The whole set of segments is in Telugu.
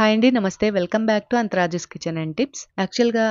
హాయ్ అండి నమస్తే. వెల్కమ్ బ్యాక్ టు అంతరాజస్ కిచెన్ అండ్ టిప్స్. యాక్చువల్గా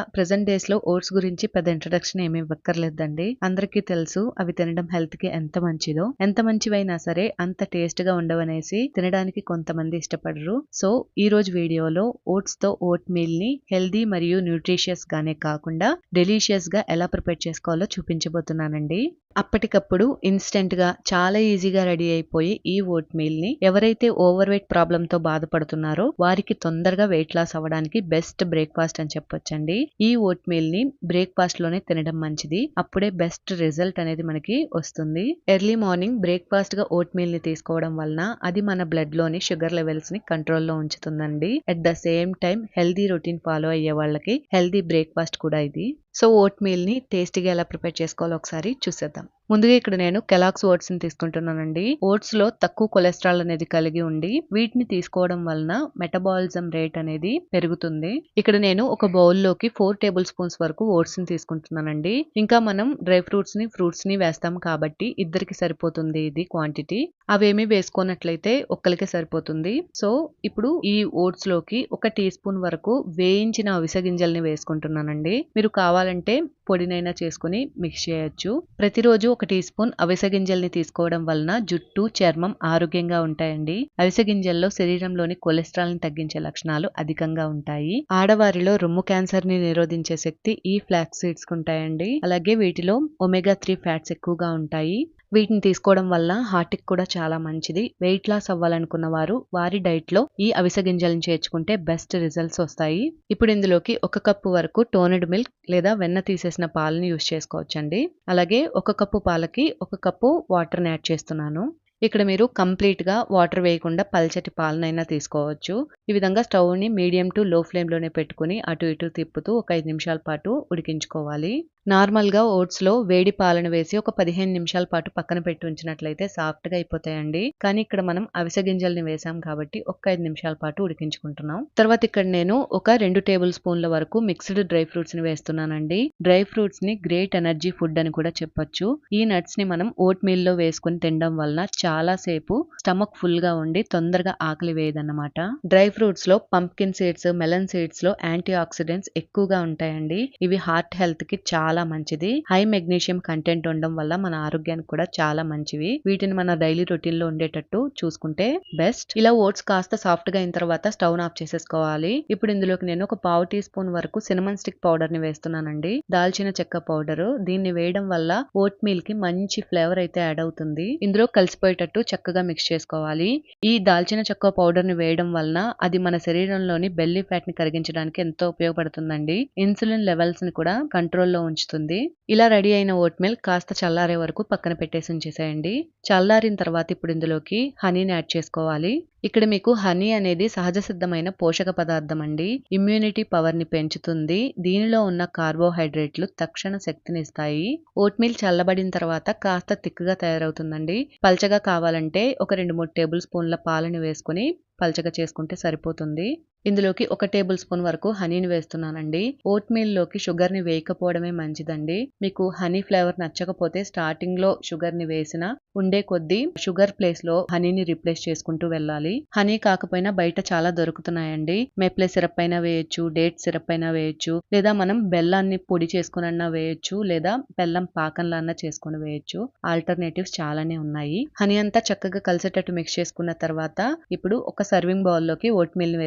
డేస్లో ఓట్స్ గురించి పెద్ద ఇంట్రడక్షన్ ఏమి ఇవ్వక్కర్లేదండి. అందరికీ తెలుసు అవి తినడం హెల్త్కి ఎంత మంచిదో ఎంత మంచివైనా సరే అంత టేస్ట్గా ఉండవనేసి తినడానికి కొంతమంది ఇష్టపడరు. సో ఈ రోజు వీడియోలో ఓట్స్తో ఓట్ మీల్ని హెల్దీ మరియు న్యూట్రిషియస్ గానే కాకుండా డెలీషియస్గా ఎలా ప్రిపేర్ చేసుకోవాలో చూపించబోతున్నానండి. అప్పటికప్పుడు ఇన్స్టెంట్గా చాలా ఈజీగా రెడీ అయిపోయి ఈ ఓట్ మీల్ని ఎవరైతే ఓవర్ వెయిట్ ప్రాబ్లమ్తో బాధపడుతున్నారో వారికి తొందరగా వెయిట్ లాస్ అవ్వడానికి బెస్ట్ బ్రేక్ఫాస్ట్ అని చెప్పొచ్చండి. ఈ ఓట్ మీల్ని బ్రేక్ఫాస్ట్లోనే తినడం మంచిది. అప్పుడే బెస్ట్ రిజల్ట్ అనేది మనకి వస్తుంది. ఎర్లీ మార్నింగ్ బ్రేక్ఫాస్ట్గా ఓట్ మీల్ని తీసుకోవడం వలన అది మన బ్లడ్లోని షుగర్ లెవెల్స్ని కంట్రోల్లో ఉంచుతుందండి. At the same time healthy routine follow అయ్యే వాళ్ళకి హెల్దీ బ్రేక్ఫాస్ట్ కూడా ఇది. సో ఓట్ మీల్ని టేస్టీగా ఎలా ప్రిపేర్ చేసుకోవాలో ఒకసారి చూసేద్దాం. ముందుగా ఇక్కడ నేను కెలాక్స్ ఓట్స్ని తీసుకుంటున్నానండి. ఓట్స్లో తక్కువ కొలెస్ట్రాల్ అనేది కలిగి ఉండి వీటిని తీసుకోవడం వలన మెటబాలిజం రేట్ అనేది పెరుగుతుంది. ఇక్కడ నేను ఒక బౌల్లోకి ఫోర్ టేబుల్ స్పూన్స్ వరకు ఓట్స్ని తీసుకుంటున్నానండి. ఇంకా మనం డ్రై ఫ్రూట్స్ని ఫ్రూట్స్ని వేస్తాం కాబట్టి ఇద్దరికి సరిపోతుంది ఇది క్వాంటిటీ. అవేమి వేసుకున్నట్లయితే ఒక్కరికి సరిపోతుంది. సో ఇప్పుడు ఈ ఓట్స్లోకి ఒక టీ స్పూన్ వరకు వేయించిన అవిసె గింజల్ని వేసుకుంటున్నానండి. మీరు కావాలంటే పొడినైనా చేసుకుని మిక్స్ చేయొచ్చు. ప్రతిరోజు ఒక టీ స్పూన్ అవిసె గింజల్ని తీసుకోవడం వలన జుట్టు చర్మం ఆరోగ్యంగా ఉంటాయండి. అవిసె గింజల్లో శరీరంలోని కొలెస్ట్రాల్ని తగ్గించే లక్షణాలు అధికంగా ఉంటాయి. ఆడవారిలో రొమ్ము క్యాన్సర్ని నిరోధించే శక్తి ఈ ఫ్లాక్స్ సీడ్స్ ఉంటాయండి. అలాగే వీటిలో ఒమేగా త్రీ ఫ్యాట్స్ ఎక్కువగా ఉంటాయి. వీటిని తీసుకోవడం వల్ల హార్ట్కి కూడా చాలా మంచిది. వెయిట్ లాస్ అవ్వాలనుకున్న వారు వారి డైట్లో ఈ అవిసె గింజలను చేర్చుకుంటే బెస్ట్ రిజల్ట్స్ వస్తాయి. ఇప్పుడు ఇందులోకి ఒక కప్పు వరకు టోనెడ్ మిల్క్ లేదా వెన్న తీసేసిన పాలను యూస్ చేసుకోవచ్చండి. అలాగే ఒక కప్పు పాలకి ఒక కప్పు వాటర్ని యాడ్ చేస్తున్నాను. ఇక్కడ మీరు కంప్లీట్గా వాటర్ వేయకుండా పల్చటి పాలనైనా తీసుకోవచ్చు. ఈ విధంగా స్టవ్ని మీడియం టు లో ఫ్లేమ్లోనే పెట్టుకుని అటు ఇటు తిప్పుతూ ఒక ఐదు నిమిషాల పాటు ఉడికించుకోవాలి. నార్మల్గా ఓట్స్లో వేడి పాలను వేసి ఒక పదిహేను నిమిషాల పాటు పక్కన పెట్టి ఉంచినట్లయితే సాఫ్ట్గా అయిపోతాయండి. కానీ ఇక్కడ మనం అవిసె గింజల్ని వేసాం కాబట్టి ఒక ఐదు నిమిషాల పాటు ఉడికించుకుంటున్నాం. తర్వాత ఇక్కడ నేను ఒక రెండు టేబుల్ స్పూన్ల వరకు మిక్స్డ్ డ్రై ఫ్రూట్స్ని వేస్తున్నానండి. డ్రై ఫ్రూట్స్ని గ్రేట్ ఎనర్జీ ఫుడ్ అని కూడా చెప్పొచ్చు. ఈ నట్స్ని మనం ఓట్ మీల్లో వేసుకుని తినడం వలన చాలా సేపు స్టమక్ ఫుల్గా ఉండి తొందరగా ఆకలి వేయదన్నమాట. డ్రై ఫ్రూట్స్లో పంప్కిన్ సీడ్స్ మెలన్ సీడ్స్లో యాంటీ ఆక్సిడెంట్స్ ఎక్కువగా ఉంటాయండి. ఇవి హార్ట్ హెల్త్కి చాలా మంచిది. హై మెగ్నీషియం కంటెంట్ ఉండడం వల్ల మన ఆరోగ్యానికి కూడా చాలా మంచివి. వీటిని మన డైలీ రొటీన్లో ఉండేటట్టు చూసుకుంటే బెస్ట్. ఇలా ఓట్స్ కాస్త సాఫ్ట్గా అయిన తర్వాత స్టవ్ ఆఫ్ చేసేసుకోవాలి. ఇప్పుడు ఇందులోకి నేను ఒక పావు టీ స్పూన్ వరకు సినిమన్ స్టిక్ పౌడర్ని వేస్తున్నానండి. దాల్చిన చెక్క పౌడర్. దీన్ని వేయడం వల్ల ఓట్ మీల్కి మంచి ఫ్లేవర్ అయితే యాడ్ అవుతుంది. ఇందులో కలిసిపోయేటట్టు చక్కగా మిక్స్ చేసుకోవాలి. ఈ దాల్చిన చెక్క పౌడర్ని వేయడం వలన అది మన శరీరంలోని బెల్లీ ఫ్యాట్ని కరిగించడానికి ఎంతో ఉపయోగపడుతుందండి. ఇన్సులిన్ లెవెల్స్ని కూడా కంట్రోల్లో ఉంచుతుంది ఇలా రెడీ అయిన ఓట్ మిల్క్ కాస్త చల్లారే వరకు పక్కన పెట్టేసి ఉంచేసేయండి. చల్లారిన తర్వాత ఇప్పుడు ఇందులోకి హనీని యాడ్ చేసుకోవాలి. ఇక్కడ మీకు హనీ అనేది సహజ సిద్ధమైన పోషక పదార్థం అండి. ఇమ్యూనిటీ పవర్ని పెంచుతుంది. దీనిలో ఉన్న కార్బోహైడ్రేట్లు తక్షణ శక్తిని ఇస్తాయి. ఓట్ చల్లబడిన తర్వాత కాస్త తిక్కుగా తయారవుతుందండి. పల్చగా కావాలంటే ఒక రెండు మూడు టేబుల్ స్పూన్ల పాలని వేసుకుని పల్చగా చేసుకుంటే సరిపోతుంది. ఇందులోకి ఒక టేబుల్ స్పూన్ వరకు హనీని వేస్తున్నానండి. ఓట్ మీల్లోకి షుగర్ని వేయకపోవడమే మంచిదండి. మీకు హనీ ఫ్లేవర్ నచ్చకపోతే స్టార్టింగ్లో షుగర్ని వేసిన ఉండే కొద్దీ షుగర్ ప్లేస్లో హనీని రిప్లేస్ చేసుకుంటూ వెళ్ళాలి. హనీ కాకపోయినా బయట చాలా దొరుకుతున్నాయండి. మేప్లే సిరప్ అయినా వేయొచ్చు డేట్ సిరప్ అయినా వేయొచ్చు లేదా మనం బెల్లాన్ని పొడి చేసుకునన్నా వేయొచ్చు లేదా బెల్లం పాకంలా అన్నా చేసుకుని వేయొచ్చు. ఆల్టర్నేటివ్స్ చాలానే ఉన్నాయి. హనీ అంతా చక్కగా కలిసేటట్టు మిక్స్ చేసుకున్న తర్వాత ఇప్పుడు ఒక సర్వింగ్ బౌల్లోకి ఓట్ మీల్ని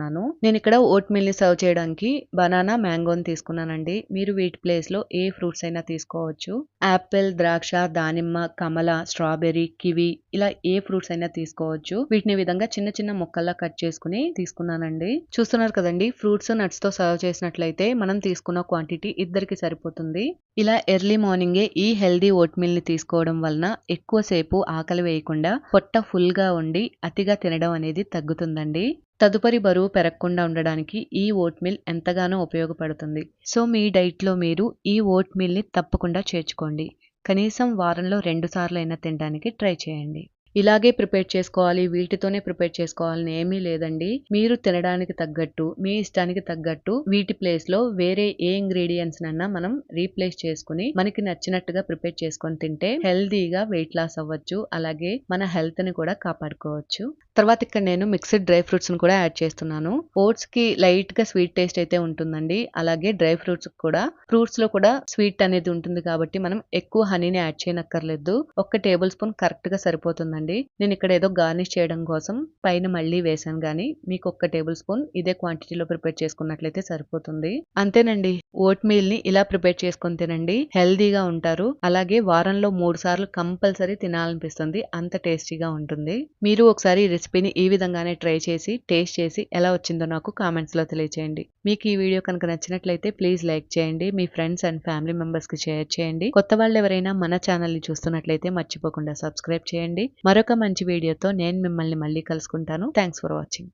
తీసుకున్నాను. నేను ఇక్కడ ఓట్ మిల్ని సర్వ్ చేయడానికి బనానా మ్యాంగోని తీసుకున్నానండి. మీరు వీటి ప్లేస్లో ఏ ఫ్రూట్స్ అయినా తీసుకోవచ్చు. యాపిల్ ద్రాక్ష దానిమ్మ కమల స్ట్రాబెర్రీ కివి ఇలా ఏ ఫ్రూట్స్ అయినా తీసుకోవచ్చు. వీటిని విధంగా చిన్న చిన్న ముక్కల్లా కట్ చేసుకుని తీసుకున్నానండి. చూస్తున్నారు కదండి ఫ్రూట్స్ నట్స్తో సర్వ్ చేసినట్లయితే మనం తీసుకున్న క్వాంటిటీ ఇద్దరికి సరిపోతుంది. ఇలా ఎర్లీ మార్నింగే ఈ హెల్దీ ఓట్ మిల్ని తీసుకోవడం వలన ఎక్కువసేపు ఆకలి వేయకుండా పొట్ట ఫుల్గా ఉండి అతిగా తినడం అనేది తగ్గుతుందండి. తదుపరి బరువు పెరగకుండా ఉండడానికి ఈ ఓట్ మిల్ ఎంతగానో ఉపయోగపడుతుంది. సో మీ డైట్లో మీరు ఈ ఓట్ మిల్ని తప్పకుండా చేర్చుకోండి. కనీసం వారంలో రెండు సార్లు అయినా తినడానికి ట్రై చేయండి. ఇలాగే ప్రిపేర్ చేసుకోవాలి వీటితోనే ప్రిపేర్ చేసుకోవాలని ఏమీ లేదండి. మీరు తినడానికి తగ్గట్టు మీ ఇష్టానికి తగ్గట్టు వీటి ప్లేస్లో వేరే ఏ ఇంగ్రీడియంట్స్ నన్నా మనం రీప్లేస్ చేసుకుని మనకి నచ్చినట్టుగా ప్రిపేర్ చేసుకొని తింటే హెల్దీగా వెయిట్ లాస్ అవ్వచ్చు. అలాగే మన హెల్త్ని కూడా కాపాడుకోవచ్చు. తర్వాత ఇక్కడ నేను మిక్స్డ్ డ్రై ఫ్రూట్స్ని కూడా యాడ్ చేస్తున్నాను. ఓట్స్కి లైట్గా స్వీట్ టేస్ట్ అయితే ఉంటుందండి. అలాగే డ్రై ఫ్రూట్స్ కూడా ఫ్రూట్స్లో కూడా స్వీట్ అనేది ఉంటుంది కాబట్టి మనం ఎక్కువ హనీని యాడ్ చేయనక్కర్లేదు. ఒక్క టేబుల్ స్పూన్ కరెక్ట్గా సరిపోతుందండి. నేను ఇక్కడ ఏదో గార్నిష్ చేయడం కోసం పైన మళ్ళీ వేసాను కానీ మీకు ఒక్క టేబుల్ స్పూన్ ఇదే క్వాంటిటీలో ప్రిపేర్ చేసుకున్నట్లయితే సరిపోతుంది. అంతేనండి. ఓట్ మీల్ని ఇలా ప్రిపేర్ చేసుకొని తినండి. హెల్దీగా ఉంటారు. అలాగే వారంలో మూడు సార్లు కంపల్సరీ తినాలనిపిస్తుంది. అంత టేస్టీగా ఉంటుంది. మీరు ఒకసారి ఈ రెసిపీని ఈ విధంగానే ట్రై చేసి టేస్ట్ చేసి ఎలా వచ్చిందో నాకు కామెంట్స్లో తెలియచేయండి. మీకు ఈ వీడియో కనుక నచ్చినట్లయితే ప్లీజ్ లైక్ చేయండి. మీ ఫ్రెండ్స్ అండ్ ఫ్యామిలీ మెంబర్స్కి షేర్ చేయండి. కొత్త వాళ్ళు ఎవరైనా మన ఛానల్ని చూస్తున్నట్లయితే మర్చిపోకుండా సబ్స్క్రైబ్ చేయండి. మరొక మంచి వీడియోతో నేను మిమ్మల్ని మళ్ళీ కలుసుకుంటాను. Thanks for watching